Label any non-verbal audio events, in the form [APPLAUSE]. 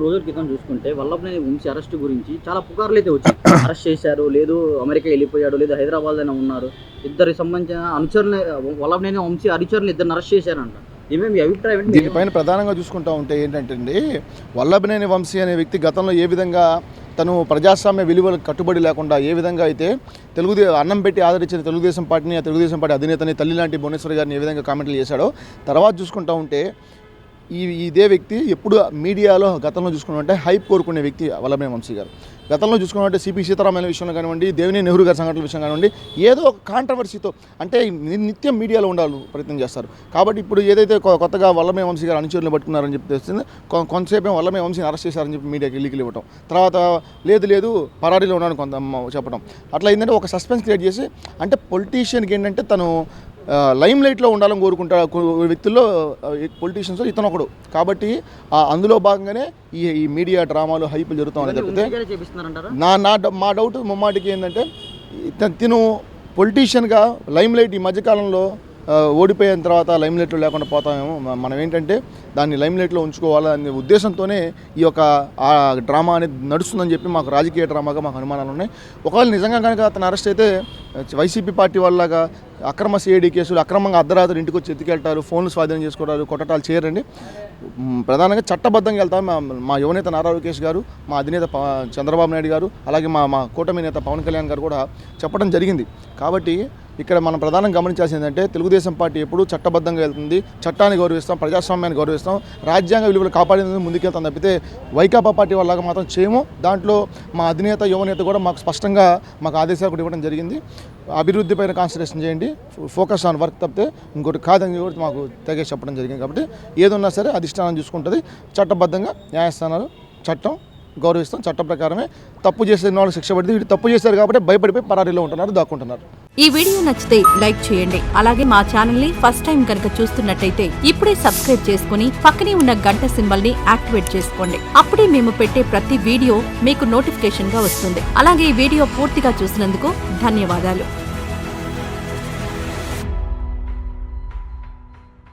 రోజుల క్రితం చూసుకుంటే వల్లభనేని వంశీ అరెస్ట్ గురించి చాలా పుకార్లు అయితే వచ్చాయి. [COUGHS] అరెస్ట్ చేశారు లేదు అమెరికా వెళ్ళిపోయాడు లేదు హైదరాబాద్ అయినా ఉన్నారు. ఇద్దరికి సంబంధించిన అనుచరులు వల్లభనేని వంశీ అనుచరులు ఇద్దరిని అరెస్ట్ చేశారంట? దీనిపైన ప్రధానంగా చూసుకుంటా ఉంటే ఏంటంటే అండి వల్లభనేని వంశీ అనే వ్యక్తి గతంలో ఏ విధంగా తను ప్రజాస్వామ్య విలువలకు కట్టుబడి లేకుండా ఏ విధంగా అయితే తెలుగుదే అన్నం పెట్టి ఆదరించిన తెలుగుదేశం పార్టీని తెలుగుదేశం పార్టీ అధినేతని తల్లి లాంటి భువనేశ్వరి గారిని ఏ విధంగా కామెంట్లు చేశాడో తర్వాత చూసుకుంటా ఉంటే ఈ ఇదే వ్యక్తి ఎప్పుడు మీడియాలో గతంలో చూసుకున్నట్టే హైప్ కోరుకునే వ్యక్తి వల్లభనేని వంశీ గారు. గతంలో చూసుకున్నట్టే సిపి సీతారామయ్య విషయంలో కానివ్వండి దేవిని నెహ్రూ గారి సంఘటనల విషయం కానివ్వండి ఏదో ఒక కాంట్రవర్సీతో అంటే నిత్యం మీడియాలో ఉండాలి ప్రయత్నం చేస్తారు. కాబట్టి ఇప్పుడు ఏదైతే కొత్తగా వల్లమే వంశీ గారు అనుచరులు పట్టుకున్నారని చెప్పి తెలిసింది కొంతసేపే వల్లమే వంశీని అరెస్ట్ చేశారని చెప్పి మీడియాకి లీకులు ఇవ్వటం. తర్వాత లేదు లేదు పరారీలో ఉన్నాను కొంత చెప్పడం అట్లా ఏంటంటే ఒక సస్పెన్స్ క్రియేట్ చేసి అంటే పొలిటీషియన్కి ఏంటంటే తను లైమ్ లైట్లో ఉండాలని కోరుకుంటా వ్యక్తుల్లో పొలిటీషియన్స్ ఇతను ఒకడు. కాబట్టి అందులో భాగంగానే ఈ ఈ మీడియా డ్రామాలు హైపులు జరుగుతూ ఉన్నాయి తప్పితే నా నా మా డౌట్ ముమ్మాటికి ఏంటంటే తిను పొలిటీషియన్గా లైమ్ లైట్ ఈ మధ్యకాలంలో ఓడిపోయిన తర్వాత లైమ్లైట్లో లేకుండా పోతామేమో. మనం ఏంటంటే దాన్ని లైమ్ లైట్లో ఉంచుకోవాలనే ఉద్దేశంతోనే ఈ యొక్క ఆ డ్రామా అనేది నడుస్తుందని చెప్పి మాకు రాజకీయ డ్రామాగా మాకు అనుమానాలు ఉన్నాయి. ఒకవేళ నిజంగా కనుక అతను అరెస్ట్ అయితే వైసీపీ పార్టీ వాళ్ళగా అక్రమ సిఐడి కేసులు అక్రమంగా అర్ధరాత్రి ఇంటికి వచ్చి ఎత్తుకెళ్తారు ఫోన్లు స్వాధీనం చేసుకోవడాలు కొట్టడాలు చేయరండి. ప్రధానంగా చట్టబద్ధంగా వెళ్తాం. మా మా యువనేత నారా లోకేష్ గారు మా అధినేత చంద్రబాబు నాయుడు గారు అలాగే మా మా కూటమి నేత పవన్ కళ్యాణ్ గారు కూడా చెప్పడం జరిగింది. కాబట్టి ఇక్కడ మనం ప్రధానం గమనించాల్సింది ఏంటంటే తెలుగుదేశం పార్టీ ఎప్పుడు చట్టబద్ధంగా వెళ్తుంది చట్టాన్ని గౌరవిస్తాం ప్రజాస్వామ్యాన్ని గౌరవిస్తాం రాజ్యాంగ విలువలు కాపాడేందుకు ముందుకెళ్తాం తప్పితే వైకాపా పార్టీ వాళ్ళగా మాత్రం చేయము. దాంట్లో మా అధినేత యువనేత కూడా మాకు స్పష్టంగా మాకు ఆదేశాలు కూడా ఇవ్వడం జరిగింది. అభివృద్ధి పైన కాన్సన్ట్రేషన్ చేయండి ఫోకస్ ఆన్ వర్క్ తప్పితే ఇంకోటి కాదని కూడా మాకు తెగేసి చెప్పడం జరిగింది కాబట్టి ఏదున్నా సరే అధిష్టానం చూసుకుంటుంది. చట్టబద్ధంగా న్యాయస్థానాలు చట్టం గౌరవిస్తాం. చట్ట ప్రకారమే తప్పు చేసిన వాళ్ళు శిక్ష పడింది వీళ్ళు తప్పు చేశారు కాబట్టి భయపడిపోయి పరారీలో ఉంటున్నారు దాక్కుంటున్నారు. ఈ వీడియో నచ్చితే లైక్ చేయండి. అలాగే మా ఛానల్ని ఫస్ట్ టైం కనుక చూస్తున్నట్టయితే ఇప్పుడే సబ్స్క్రైబ్ చేసుకుని పక్కనే ఉన్న గంట సింబల్ని యాక్టివేట్ చేసుకోండి. అప్పుడే మేము పెట్టే ప్రతి వీడియో మీకు నోటిఫికేషన్గా వస్తుంది. అలాగే ఈ వీడియో పూర్తిగా చూసినందుకు ధన్యవాదాలు.